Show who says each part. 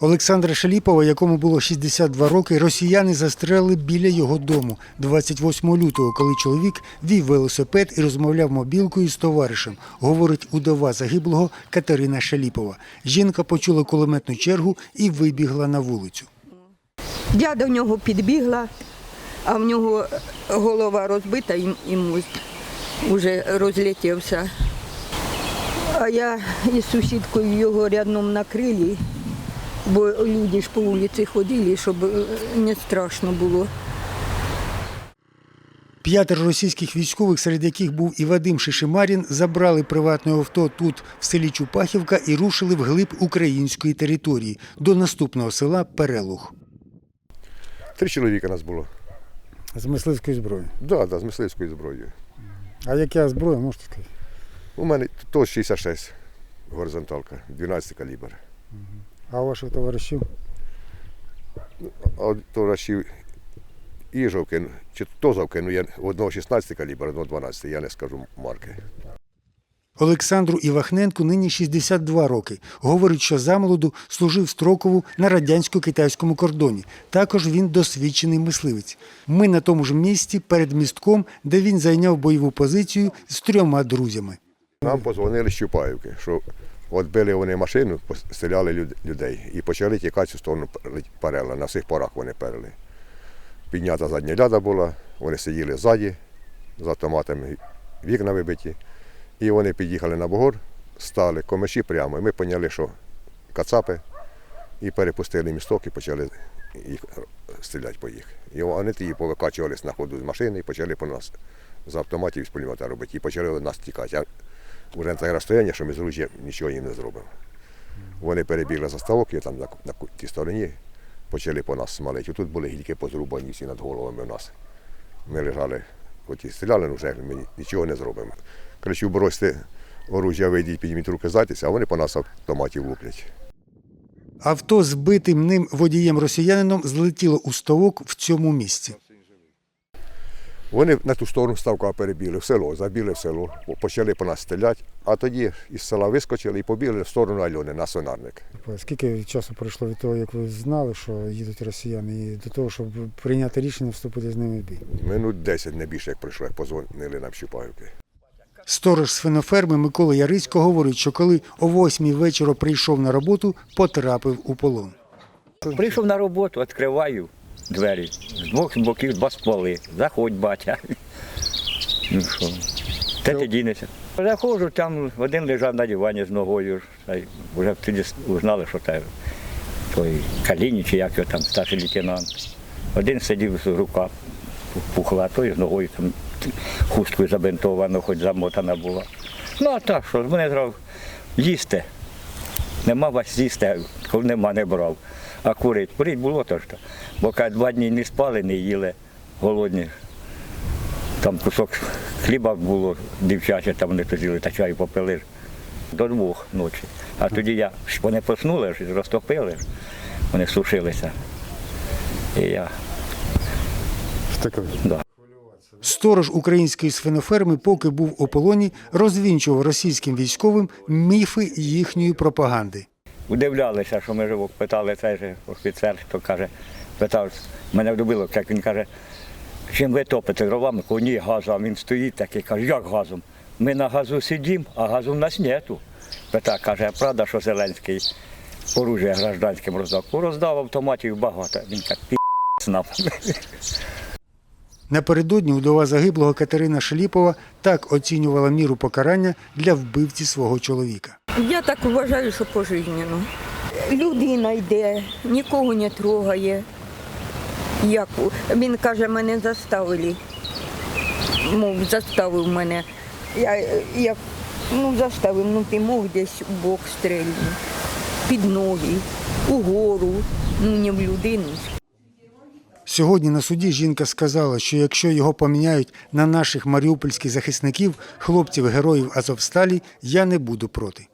Speaker 1: Олександра Шаліпова, якому було 62 роки, росіяни застрелили біля його дому 28 лютого, коли чоловік вів велосипед і розмовляв мобілкою з товаришем, говорить удова загиблого Катерина Шаліпова. Жінка почула кулеметну чергу і вибігла на вулицю.
Speaker 2: Я до нього підбігла, а в нього голова розбита і, мозг вже розлетівся. А я із сусідкою його рядном накрили, бо люди ж по вулиці ходили, щоб е, не страшно було.
Speaker 1: П'ятеро російських військових, серед яких був і Вадим Шишимарін, забрали приватне авто тут, в селі Чупахівка, і рушили вглиб української території до наступного села Перелуг.
Speaker 3: Три чоловіка нас було.
Speaker 1: З мисливської зброї.
Speaker 3: Да, да, з мисливською зброєю.
Speaker 1: А яка зброя, можете сказати?
Speaker 3: У мене то 66 горизонталка, 12 калібр.
Speaker 1: А ваших товаришів?
Speaker 3: А от то рашів Іжовки, чи Тозовки, ну я одного 16 калібр, одного 12, я не скажу марки.
Speaker 1: Олександру Івахненку нині 62 роки. Говорить, що замолоду служив строкову на радянсько-китайському кордоні. Також він досвідчений мисливець. Ми на тому ж місці перед містком, де він зайняв бойову позицію з трьома друзями.
Speaker 3: Нам позвонили з Чупаївки, що от били вони машину, постріляли людей і почали тікати в сторону Парела. На всіх порах вони перли. Піднята задня ляда була, вони сиділи ззаді з автоматами, вікна вибиті. І вони під'їхали на бугор, стали комиші прямо. І ми поняли, що кацапи, і перепустили місток і почали їх стріляти по їх. І вони тоді повикачувались на ходу з машини і почали по нас з автоматів з пулемета робити. І почали нас тікати. А вже на таке розстояння, що ми з ружжя нічого їм не зробимо. Вони перебігли за ставок, і там на, на тій стороні почали по нас смалити. Тут були гільки позрубані всі над головами у нас. Ми лежали, хоч і стріляли, але вже ми нічого не зробимо. Кричу, бросьте оружя, вийдіть, підніміть руки здатися, а вони по нас автоматів луплять.
Speaker 1: Авто з битим ним водієм-росіянином злетіло у ставок в цьому місці.
Speaker 3: Вони на ту сторону ставка перебігли в село, забіли в село, почали по нас стріляти, а тоді із села вискочили і побігли в сторону Альони на сонарник.
Speaker 1: Скільки часу пройшло від того, як ви знали, що їдуть росіяни, і до того, щоб прийняти рішення вступити з ними в бій?
Speaker 3: Минут 10 не більше, як пройшло, як позвонили нам Щупаївки.
Speaker 1: Сторож свиноферми Микола Ярисько говорить, що коли о восьмій вечора прийшов на роботу, потрапив у полон.
Speaker 4: Прийшов на роботу, відкриваю двері. З двох боків два стволи. Заходь, батя. Ну що, де ти дінешся? Заходжу, там один лежав на дивані з ногою. Вже тоді узнали, що це той Каліні, чи як його там, старший лейтенант. Один сидів з рука пухла, а той з ногою там хусткою забинтовано, хоч замотана була. Ну а так, що, мене зразу їсти. Нема вас їсти, коли нема, не брав. А курить, курить було то що. Бо каже, два дні не спали, не їли, голодні. Там кусок хліба було, дівчаче, там вони то та чаю попили до двох ночі. А тоді я, вони поснули, ж, розтопили, вони сушилися. І я, да.
Speaker 1: Сторож української свиноферми, поки був у полоні, розвінчував російським військовим міфи їхньої пропаганди.
Speaker 4: Удивлялися, що ми живо питали цей же офіцер, хто каже, питав, мене вдобило, як він каже, чим ви топите дровами, кажу, ні, газу, а він стоїть такий, каже, як газом? Ми на газу сидимо, а газу в нас нету. Пита, каже, а правда, що Зеленський оружие гражданським роздав? «Ну, Роздав автоматів багато. Він так пі нам.
Speaker 1: Напередодні удова загиблого Катерина Шаліпова так оцінювала міру покарання для вбивці свого чоловіка.
Speaker 2: Я так вважаю, що пожизненно. Людина йде, нікого не трогає. Як він каже, мене заставили. Мов, заставив мене. Я, я ну, заставив, ну ти мог десь в бок стрельнути, під ноги, угору, ну не в людину.
Speaker 1: Сьогодні на суді жінка сказала, що якщо його поміняють на наших маріупольських захисників, хлопців-героїв Азовсталі, я не буду проти.